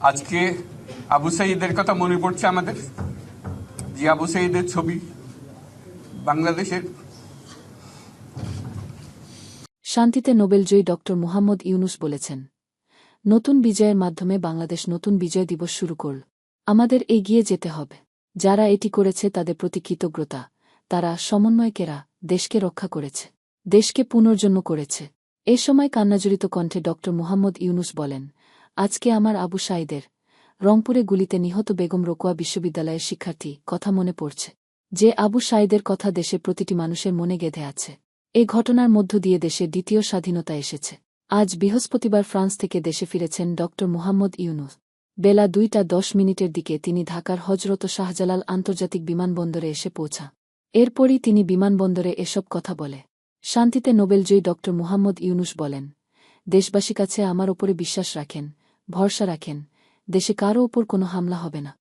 আজকে আবু সাইদের কথা মনে পড়ছে আমাদের? যে আবু সাইদের ছবি বাংলাদেশের। শান্তিতে নোবেলজয়ী ড মোহাম্মদ ইউনুস বলেছেন, নতুন বিজয়ের মাধ্যমে বাংলাদেশ নতুন বিজয় দিবস শুরু করল আমাদের এগিয়ে যেতে হবে। যারা এটি করেছে তাদের প্রতি কৃতজ্ঞতা, তারা সমন্বয়কেরা দেশকে রক্ষা করেছে, দেশকে পুনর্জন্ম করেছে। এ সময় কান্নাজড়িত কণ্ঠে ড মুহাম্মদ ইউনুস বলেন আজকে আমার আবু সাইদের রংপুরে গুলিতে নিহত বেগম রোকোয়া বিশ্ববিদ্যালয়ের শিক্ষার্থী কথা মনে পড়ছে। যে আবু সাইদের কথা দেশে প্রতিটি মানুষের মনে গেঁধে আছে। এ ঘটনার মধ্য দিয়ে দেশে দ্বিতীয় স্বাধীনতা এসেছে। আজ বৃহস্পতিবার ফ্রান্স থেকে দেশে ফিরেছেন ড মুহাম্মদ ইউনুস। বেলা দুইটা দশ মিনিটের দিকে তিনি ঢাকার হজরত শাহজালাল আন্তর্জাতিক বিমানবন্দরে এসে পৌঁছা এরপরই তিনি বিমানবন্দরে এসব কথা বলে। শান্তিতে নোবেলজয়ী ড মুহাম্মদ ইউনুস বলেন, দেশবাসী কাছে আমার ওপরে বিশ্বাস রাখেন ভরসা রাখেন দেশে কারও ওপর কোনো হামলা হবে না।